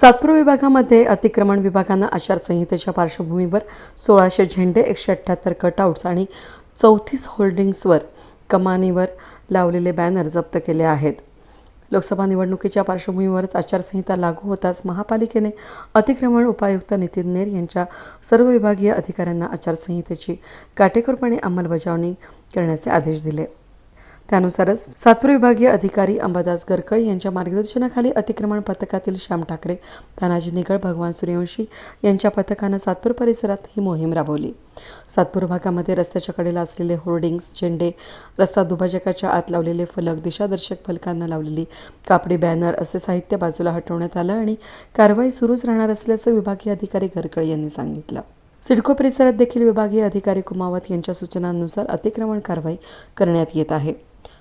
सातपूर विभागामध्ये अतिक्रमण विभागानं आचारसंहितेच्या पार्श्वभूमीवर सोळाशे झेंडे एकशे अठ्ठ्याहत्तर कटआउट्स आणि चौतीस होल्डिंग्सवर कमानीवर लावलेले बॅनर जप्त केले आहेत. लोकसभा निवडणुकीच्या पार्श्वभूमीवरच आचारसंहिता लागू होताच महापालिकेने अतिक्रमण उपायुक्त नितीन नेर यांच्या सर्व विभागीय अधिकाऱ्यांना आचारसंहितेची काटेकोरपणे अंमलबजावणी करण्याचे आदेश दिले. त्यानुसारच सातपूर विभागीय अधिकारी अंबादास गरकळ यांच्या मार्गदर्शनाखाली अतिक्रमण पथकातील श्याम ठाकरे तानाजी निगळ भगवान सूर्यवंशी यांच्या पथकानं सातपूर परिसरात ही मोहीम राबवली. सातपूर भागामध्ये रस्त्याच्या कडेला असलेले होर्डिंग्स झेंडे रस्ता दुभाजकाच्या आत लावलेले फलक दिशादर्शक फलकांना लावलेली कापडी बॅनर असे साहित्य बाजूला हटवण्यात आलं आणि कारवाई सुरूच राहणार असल्याचं विभागीय अधिकारी गरकळ यांनी सांगितलं. सिडको परिसरात देखील विभागीय अधिकारी कुमावत यांच्या सूचनांनुसार अतिक्रमण कारवाई करण्यात येत आहे.